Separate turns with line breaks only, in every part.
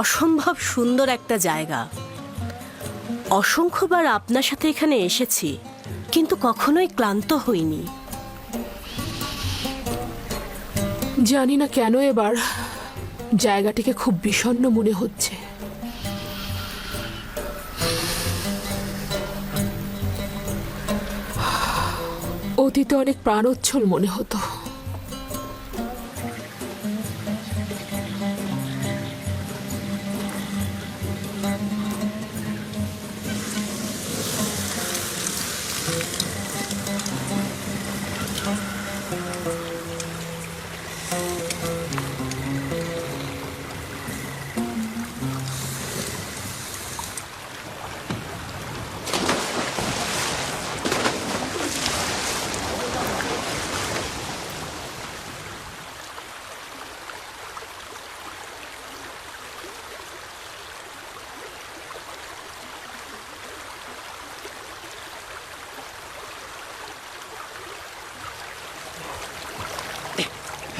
অসম্ভব সুন্দর একটা জায়গা। অসংখ্যবার আপনার সাথে এখানে এসেছি, কিন্তু কখনোই ক্লান্ত হইনি।
জানি না কেন এবার জায়গাটিকে খুব বিষণ্ণ মনে হচ্ছে। অতীতে অনেক প্রাণোচ্ছল মনে হতো।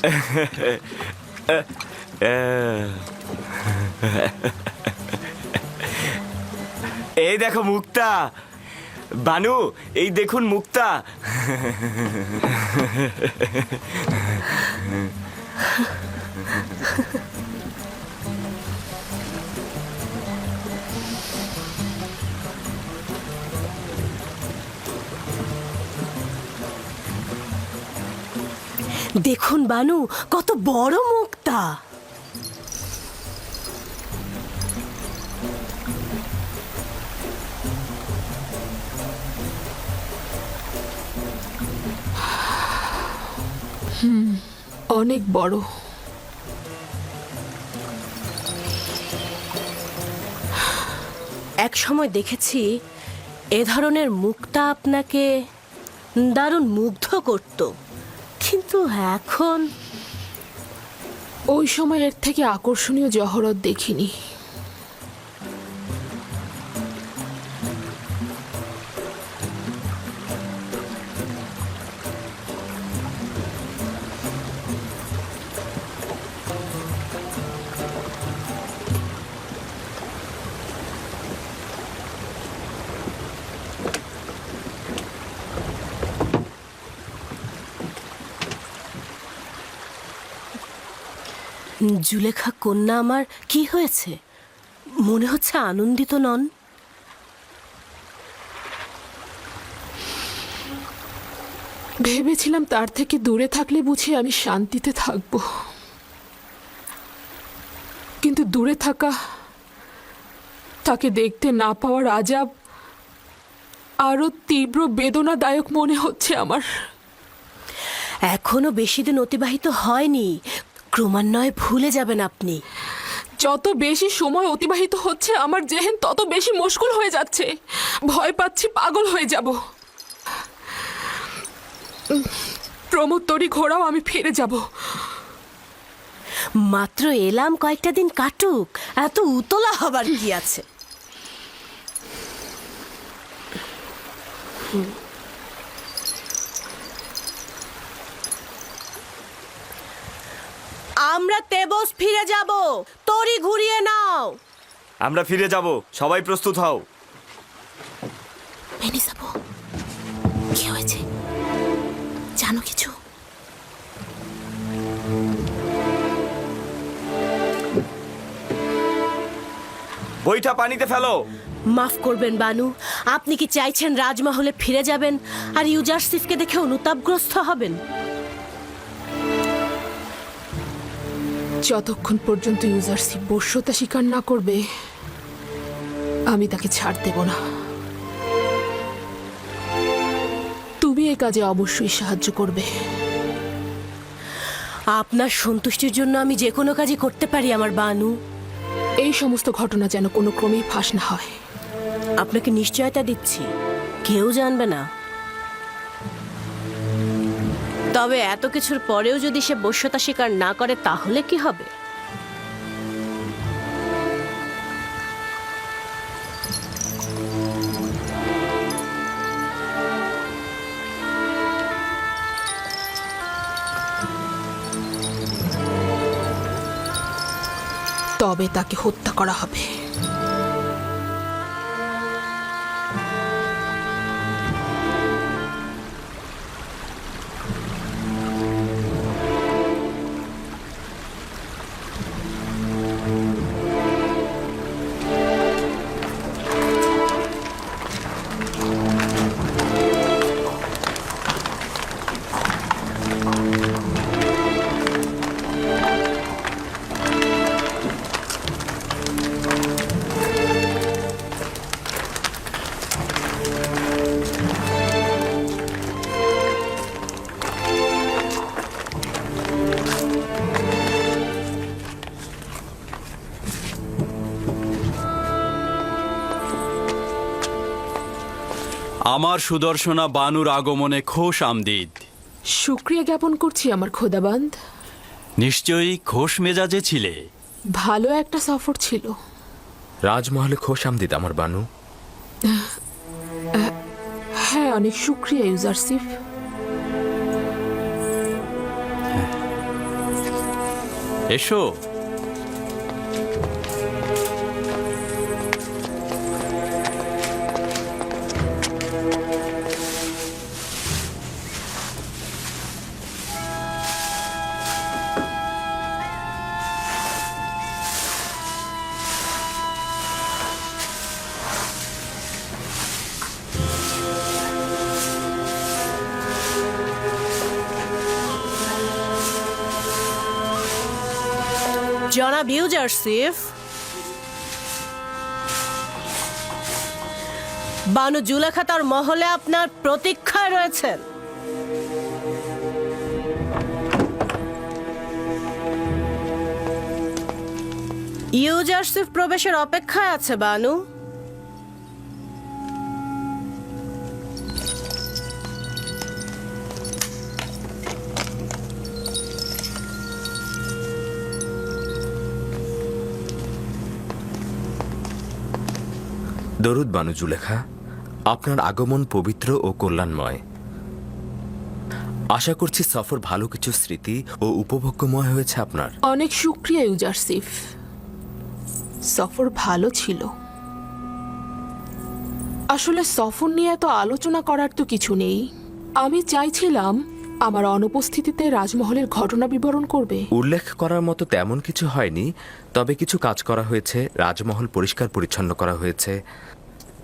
এই দেখো মুক্তা। বানু এই দেখুন মুক্তা।
দেখুন বানু কত বড় মুক্তা
অনেক বড়।
এক সময় দেখেছি এ ধরনের মুক্তা আপনাকে দারুণ মুগ্ধ করত। কিন্তু এখন
ওই সময়ের থেকে আকর্ষণীয় জহরত দেখিনি।
জুলেখা কন্যা আমার কি হয়েছে? মনে হচ্ছে আনন্দিত নন।
ভেবেছিলাম তার থেকে দূরে থাকলে বুঝি আমি শান্তিতে থাকব। কিন্তু দূরে থাকা তাকে দেখতে না পাওয়ার আজাব আরও তীব্র বেদনাদায়ক মনে হচ্ছে আমার।
এখনও বেশি দিন অতিবাহিত হয়নি। ক্রমান্বয়ে ভুলে যাবেন আপনি।
যত বেশি সময় অতিবাহিত হচ্ছে আমার জেহেন তত বেশি মুশকুল হয়ে যাচ্ছে। ভয় পাচ্ছি পাগল হয়ে যাব। উম, প্রমোদ তরি ঘোড়াও আমি ফিরে যাব।
মাত্র এলাম কয়েকটা দিন কাটুক এত উতলা হবার কি আছে? আমরা তেবস ফিরে যাব। তরি ঘুরিয়ে নাও।
আমরা ফিরে যাব। সবাই প্রস্তুত হও।
ভেনে যাব কি হয়েছে? জানো কিছু?
বইটা পানিতে ফেলো।
মাফ করবেন বানু। আপনি কি চাইছেন রাজমহলে ফিরে যাবেন? আর ইউজারসিফকে দেখে অনুতাপগ্রস্ত হবেন?
যতক্ষণ পর্যন্ত ইউজারশিপ বশ্যতা স্বীকার না করবে আমি তাকে ছাড় দেব না। তুমি এ কাজে অবশ্যই সাহায্য করবে।
আপনার সন্তুষ্টির জন্য আমি যে কোনো কাজই করতে পারি আমার বানু।
এই সমস্ত ঘটনা যেন কোনো ক্রমেই ফাঁস না হয়।
আপনাকে নিশ্চয়তা দিচ্ছি। কেউ জানবে না। তবে এত কিছুর পরেও যদি সে বশ্যতা স্বীকার না করে, তাহলে কি হবে?
তবে তাকে হত্যা করা হবে।
আমার সুদর্শনা বানুর আগমনে খোশ আমদিদ।
শুক্রিয়া জ্ঞাপন করছি আমার খোদাবান্ধ
নিশ্চয়ই খোশ মেজাজে ছিলে।
ভালো একটা সফর ছিল।
রাজমহলে খোশ আমদিদ আমার বানু।
হ্যাঁ অনেক শুক্রিয়া ইউজারসিফ
এসো।
জনাব জার্সি বানু জুলেখা তার মহলে আপনার প্রতীক্ষায় রয়েছেন ইউজারসিফ প্রবেশের অপেক্ষায় আছে বানু।
দরুদ বানু জুলেখা, আপনার আগমন পবিত্র ও কল্যাণময়। আশা করছি সফর ভালো কিছু স্মৃতি ও উপভোগ্যময় হয়েছে আপনার।
অনেক শুক্রিয়া ইউজারসিফ সফর ভালো ছিল। আসলে সফর নিয়ে এত আলোচনা করার তো কিছু নেই। আমি চাইছিলাম আমার অনুপস্থিতিতে রাজমহলের ঘটনা বিবরণ করবে।
উল্লেখ করার মতো তেমন কিছু হয়নি তবে কিছু কাজ করা হয়েছে রাজমহল পরিষ্কার পরিচ্ছন্ন করা হয়েছে।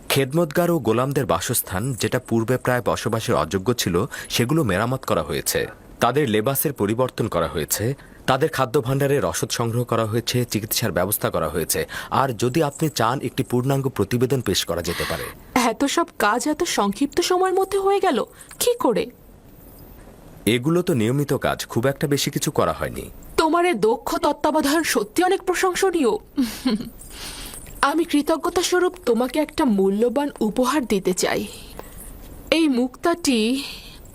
খেদমতগার ও গোলামদের বাসস্থান যেটা পূর্বে প্রায় বসবাসের অযোগ্য ছিল সেগুলো মেরামত করা হয়েছে। তাদের লেবাসের পরিবর্তন করা হয়েছে তাদের খাদ্য ভাণ্ডারে রসদ সংগ্রহ করা হয়েছে চিকিৎসার ব্যবস্থা করা হয়েছে আর যদি আপনি চান একটি পূর্ণাঙ্গ প্রতিবেদন পেশ করা যেতে পারে।
এত সব কাজ এত সংক্ষিপ্ত সময়ের মধ্যে হয়ে গেল কি করে?
এগুলো তো নিয়মিত কাজ খুব একটা বেশি কিছু করা হয়নি।
তোমার এ দক্ষ তত্ত্বাবধান সত্যি অনেক প্রশংসনীয়। আমি কৃতজ্ঞতা স্বরূপ তোমাকে একটা মূল্যবান উপহার দিতে চাই। এই মুক্তাটি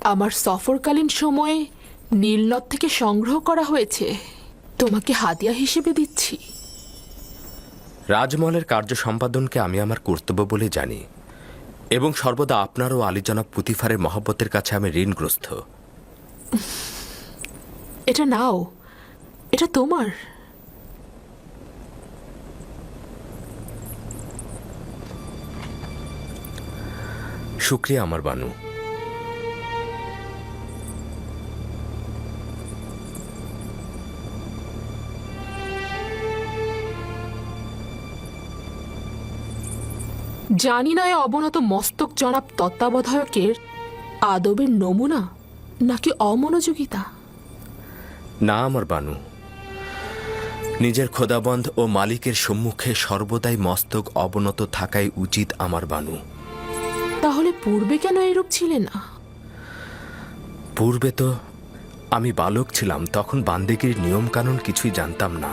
আমার সফরকালীন সময়ে নীলনদ থেকে সংগ্রহ করা হয়েছে। তোমাকে হাদিয়া হিসেবে দিচ্ছি।
রাজমহলের কার্য সম্পাদনকে আমি আমার কর্তব্য বলে জানি এবং সর্বদা আপনার ও আলীজনাব পুতিফারের মহব্বতের কাছে আমি ঋণগ্রস্ত।
এটা নাও। এটা তোমার।
শুক্রিয়া আমার বানু।
জানি না এ অবনত মস্তক জনাব তত্ত্বাবধায়কের আদবের নমুনা। নাকি অমনোযোগিতা?
না আমার বানু। নিজের খোদাবন্ধ ও মালিকের সম্মুখে সর্বদাই মস্তক অবনত থাকাই উচিত আমার বানু।
তাহলে পূর্বে কেন এরূপ ছিলে না?
পূর্বে তো আমি বালক ছিলাম তখন বান্দেগির নিয়মকানুন কিছুই জানতাম না।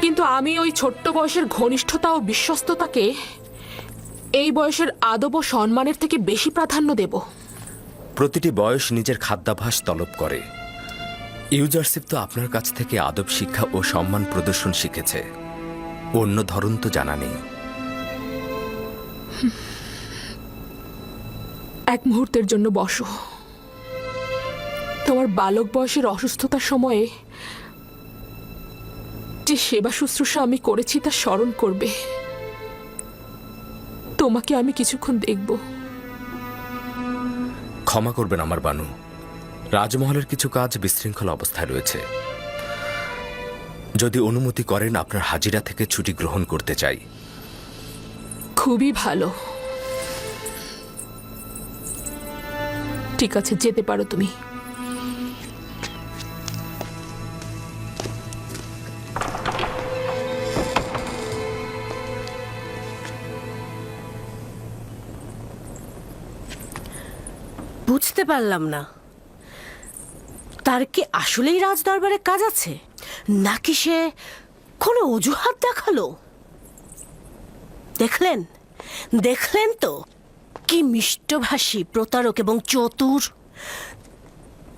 কিন্তু আমি ওই ছোট্ট বয়সের ঘনিষ্ঠতা ও বিশ্বস্ততাকে এই বয়সের আদব ও সম্মানের থেকে বেশি প্রাধান্য দেব।
প্রতিটি বয়স নিজের খাদ্যাভাস তলব করে। ইউজারশিপ তো আপনার কাছ থেকে আদব শিক্ষা ও সম্মান প্রদর্শন শিখেছে। অন্য ধরন তো জানা নেই।
এক মুহূর্তের জন্য বসো। তোমার বালক বয়সের অসুস্থতার সময়ে যে সেবা শুশ্রূষা আমি করেছি তা স্মরণ করবে। তোমাকে আমি কিছুক্ষণ দেখব।
ক্ষমা করবেন আমার বানু। রাজমহলের কিছু কাজ বিশৃঙ্খল অবস্থায় রয়েছে। যদি অনুমতি করেন আপনার হাজিরা থেকে ছুটি গ্রহণ করতে চাই।
খুবই ভালো। ঠিক আছে যেতে পারো তুমি।
বুঝতে পারলাম না। তার কি আসলেই রাজদরবারে কাজ আছে? নাকি সে কোনো অজুহাত দেখাল? দেখলেন? দেখলেন তো? কি মিষ্টভাষী প্রতারক এবং চতুর।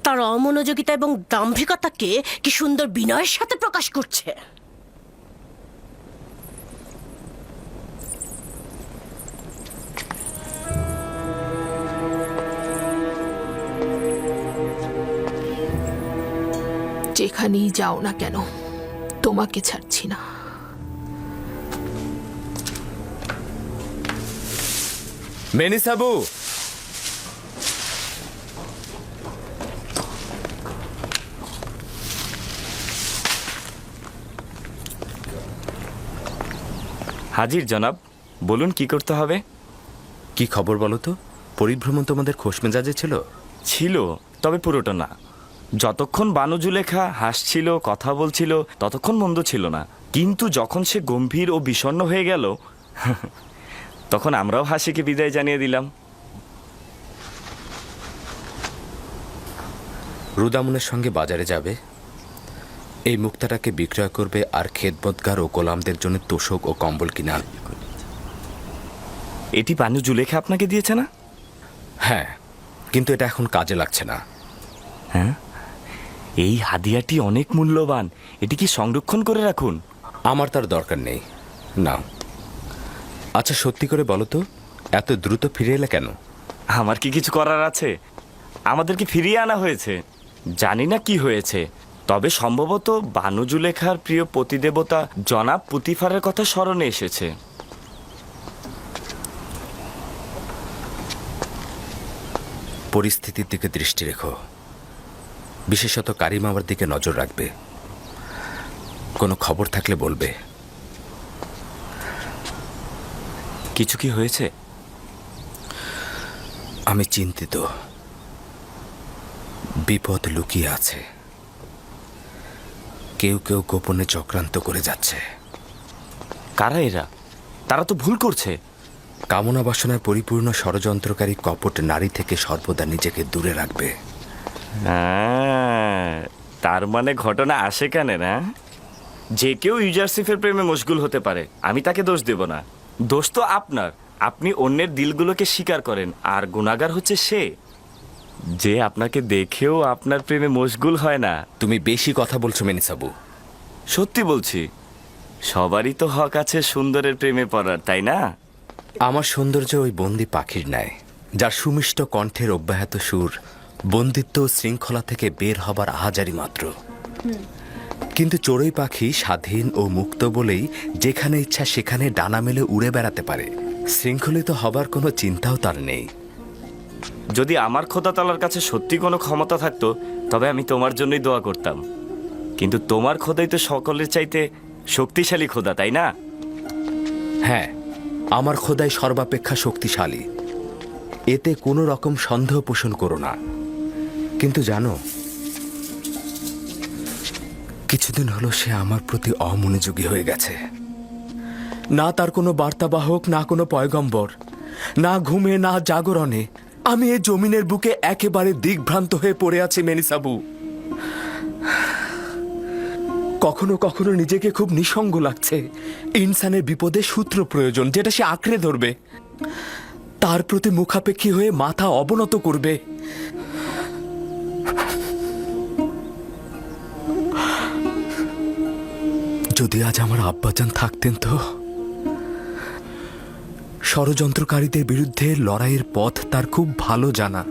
তার অমনোযোগিতা এবং দাম্ভিকতাকে কি সুন্দর বিনয়ের সাথে প্রকাশ করছে?
যেখানেই যাও না কেন তোমাকে ছাড়ছি না।
মেনিসাবু!
হাজির জনাব। বলুন কি করতে হবে?
কি খবর বলো তো? পরিভ্রমণ তোমাদের খোশ মেজাজে ছিল?
ছিল তবে পুরোটা না। যতক্ষণ বানু জুলেখা হাসছিল কথা বলছিল ততক্ষণ মন্দ ছিল না। কিন্তু যখন সে গম্ভীর ও বিষণ্ণ হয়ে গেল তখন আমরাও হাসিকে বিদায় জানিয়ে দিলাম।
রুদামুনের সঙ্গে বাজারে যাবে। এই মুক্তাটাকে বিক্রয় করবে আর খেদবদগার ও গোলামদের জন্য তোষক ও কম্বল কিনা
এটি বানু জুলেখা আপনাকে দিয়েছে না?
হ্যাঁ কিন্তু এটা এখন কাজে লাগছে না।
হ্যাঁ? এই হাদিয়াটি অনেক মূল্যবান। এটি কি সংরক্ষণ করে রাখুন?
আমার তার দরকার নেই। না আচ্ছা সত্যি করে বলো তো এত দ্রুত ফিরে এলে কেন?
আমার কি কিছু করার আছে? আমাদেরকে ফিরিয়ে আনা হয়েছে। জানি না কি হয়েছে। তবে সম্ভবত বানু জুলেখার প্রিয় পতিদেবতা জনাব পুতিফারের কথা স্মরণে এসেছে।
পরিস্থিতির দিকে দৃষ্টি রেখো। বিশেষত কারিম আমার দিকে নজর রাখবে। কোনো খবর থাকলে বলবে।
কিছু কি হয়েছে?
আমি চিন্তিত। বিপদ লুকিয়ে আছে। কেউ কেউ গোপনে চক্রান্ত করে যাচ্ছে।
কারা এরা? তারা তো ভুল করছে।
কামনা বাসনায় পরিপূর্ণ ষড়যন্ত্রকারী কপট নারী থেকে সর্বদা নিজেকে দূরে রাখবে।
হ্যাঁ, তার মানে ঘটনা আসে কেন না? যে কেউ ইউজারসিফের প্রেমে মশগুল হতে পারে আমি তাকে দোষ দেব না। দোষ তো আপনার আপনি অন্যের দিলগুলোকে স্বীকার করেন আর গুণাগার হচ্ছে সে। যে আপনাকে দেখেও আপনার প্রেমে মশগুল হয় না।
তুমি বেশি কথা বলছো মেনিসাবু।
সত্যি বলছি সবারই তো হক আছে সুন্দরের প্রেমে পড়ার তাই না?
আমার সৌন্দর্য ওই বন্দি পাখির ন্যায় যার সুমিষ্ট কণ্ঠের অব্যাহত সুর বন্দিত্ব শৃঙ্খলা থেকে বের হবার আহাজারি মাত্র। কিন্তু চড়ুই পাখি স্বাধীন ও মুক্ত বলেই যেখানে ইচ্ছা সেখানে ডানা মেলে উড়ে বেড়াতে পারে। শৃঙ্খলিত হবার কোনো চিন্তাও তার নেই।
যদি আমার খোদা তালার কাছে সত্যি কোনো ক্ষমতা থাকতো তবে আমি তোমার জন্যই দোয়া করতাম। কিন্তু তোমার খোদাই তো সকলের চাইতে শক্তিশালী খোদা তাই না?
হ্যাঁ আমার খোদাই সর্বাপেক্ষা শক্তিশালী। এতে কোনো রকম সন্দেহ পোষণ করো না। কিন্তু জানো, কিছুদিন হলো সে আমার প্রতি অমনোযোগী হয়ে গেছে। না তার কোনো বার্তাবাহক, না কোনো পয়গম্বর, না ঘুমে, না জাগরণে আমি এই জমিনের বুকে একেবারে দিগ্ভ্রান্ত হয়ে পড়ে আছি, মেনিসাবু। কখনো কখনো নিজেকে খুব নিঃসঙ্গ লাগছে। ইনসানের বিপদে সূত্র প্রয়োজন, যেটা সে আঁকড়ে ধরবে। তার প্রতি মুখাপেক্ষী হয়ে মাথা অবনত করবে। যদি আজ আমার আব্বাজান থাকতেন তো? ষড়যন্ত্রকারীদের বিরুদ্ধে লড়াইয়ের পথ তার খুব ভালো জানা।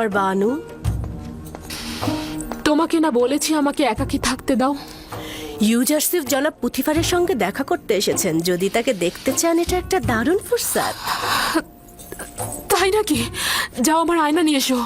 আমার বানু?
তোমাকে না বলেছি আমাকে একাকী থাকতে দাও।
ইউজারসিফ জনাব পুথিফারের সঙ্গে দেখা করতে এসেছেন। যদি তাকে দেখতে চান এটা একটা দারুণ ফুরসাদ
তাই নাকি? যাও আমার আয়না নিয়ে এসো।